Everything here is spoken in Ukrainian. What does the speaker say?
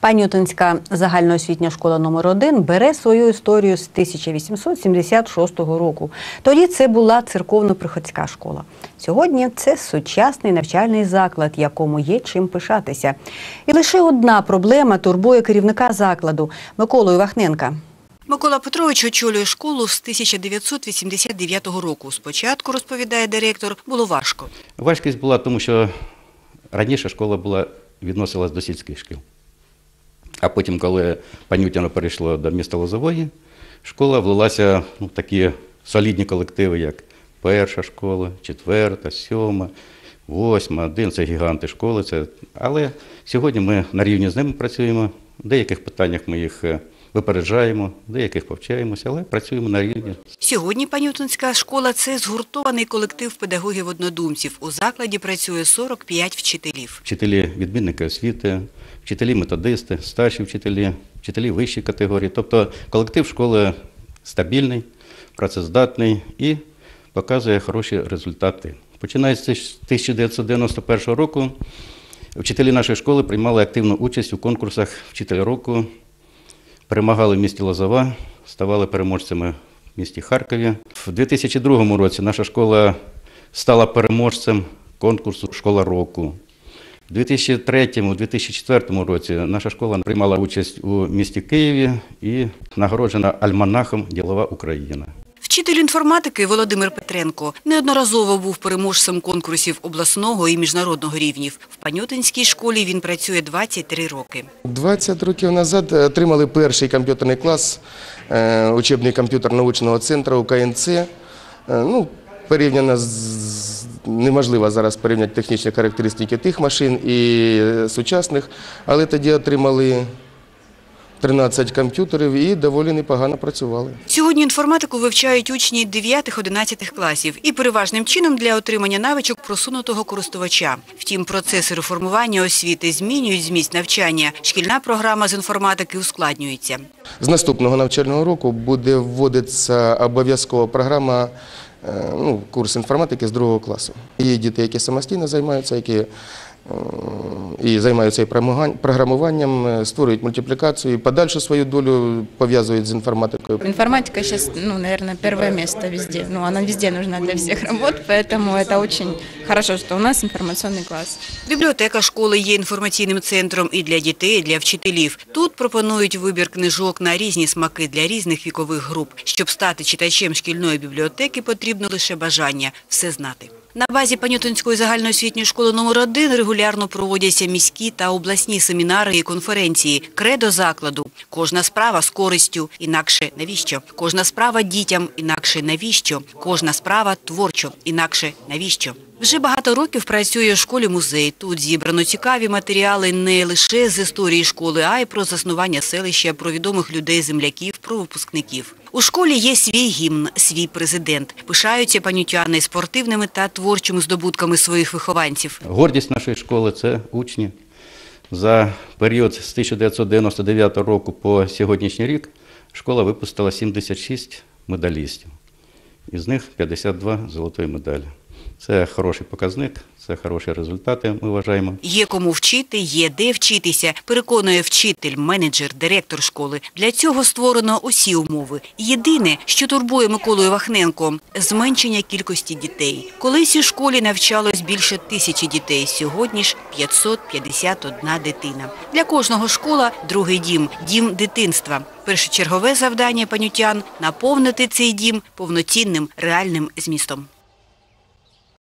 Панютинська загальноосвітня школа номер 1 бере свою історію з 1876 року. Тоді це була церковно-приходська школа. Сьогодні це сучасний навчальний заклад, якому є чим пишатися. І лише одна проблема турбує керівника закладу Миколу Івахненка. Микола Петрович очолює школу з 1989 року. Спочатку, розповідає директор, було важко. Важкість була, тому що раніше школа була, відносилась до сільських шкіл. А потім, коли Панютіно перейшло до міста Лозової, школа влилася ну, в такі солідні колективи, як перша школа, четверта, сьома, восьма, один це гіганти школи. Це... Але сьогодні ми на рівні з ними працюємо. В деяких питаннях ми їх е, випереджаємо, деяких повчаємося, але працюємо на рівні. Сьогодні Панютинська школа – це згуртований колектив педагогів-однодумців. У закладі працює 45 вчителів. Вчителі відмінники освіти, вчителі методисти, старші вчителі, вчителі вищої категорії. Тобто колектив школи стабільний, працездатний і показує хороші результати. Починаючи з 1991 року вчителі нашої школи приймали активну участь у конкурсах Вчитель року, перемагали в місті Лозова, ставали переможцями в місті Харкові. В 2002 році наша школа стала переможцем конкурсу Школа року. У 2003-2004 році наша школа приймала участь у місті Києві і нагороджена альманахом Ділова Україна. Вчитель інформатики Володимир Петренко неодноразово був переможцем конкурсів обласного і міжнародного рівнів. В Панютинській школі він працює 23 роки. 20 років назад отримали перший комп'ютерний клас, е, учебний комп'ютер научного центру УКНЦ. Е, Ну, порівняно з неможливо зараз порівняти технічні характеристики тих машин і е, сучасних, але тоді отримали 13 комп'ютерів і доволі непогано працювали. Сьогодні інформатику вивчають учні 9-11 класів і переважним чином для отримання навичок просунутого користувача. Втім, процеси реформування освіти змінюють зміст навчання. Шкільна програма з інформатики ускладнюється. З наступного навчального року буде вводитися обов'язкова програма, е, ну, курс інформатики з другого класу. Є діти, які самостійно займаються, які і займаються і програмувань- програмуванням, е, створюють мультиплікацію, і подальшу свою долю пов'язують з інформатикою. Информатика сейчас, ну, наверное, первое место везде. Ну, она везде нужна для всех работ, поэтому это очень хорошо, что у нас информационный класс. Бібліотека школи є інформаційним центром і для дітей, і для вчителів. Тут пропонують вибір книжок на різні смаки для різних вікових груп. Щоб стати читачем шкільної бібліотеки, потрібно лише бажання все знати. На базі Панютинської загальноосвітньої школи номер 1 регулярно проводяться міські та обласні семінари і конференції. Кредо закладу. Кожна справа з користю, інакше навіщо? Кожна справа дітям, інакше навіщо? Кожна справа творчо, інакше навіщо? Вже багато років працює в школі музей. Тут зібрано цікаві матеріали не лише з історії школи, а й про заснування селища, про відомих людей, земляків, про випускників. У школі є свій гімн, свій президент. Пишаються панютяни спортивними та творчими здобутками своїх вихованців. Гордість нашої школи це учні. За період з 1999 року по сьогоднішній рік школа випустила 76 медалістів. Із них 52 золотої медалі. Це хороший показник, це хороші результати, ми вважаємо. Є кому вчити, є де вчитися, переконує вчитель, менеджер, директор школи. Для цього створено усі умови. Єдине, що турбує Миколу Івахненко – зменшення кількості дітей. Колись у школі навчалось більше тисячі дітей, сьогодні ж 551 дитина. Для кожного школа – другий дім, дім дитинства. Першочергове завдання панютян – наповнити цей дім повноцінним реальним змістом.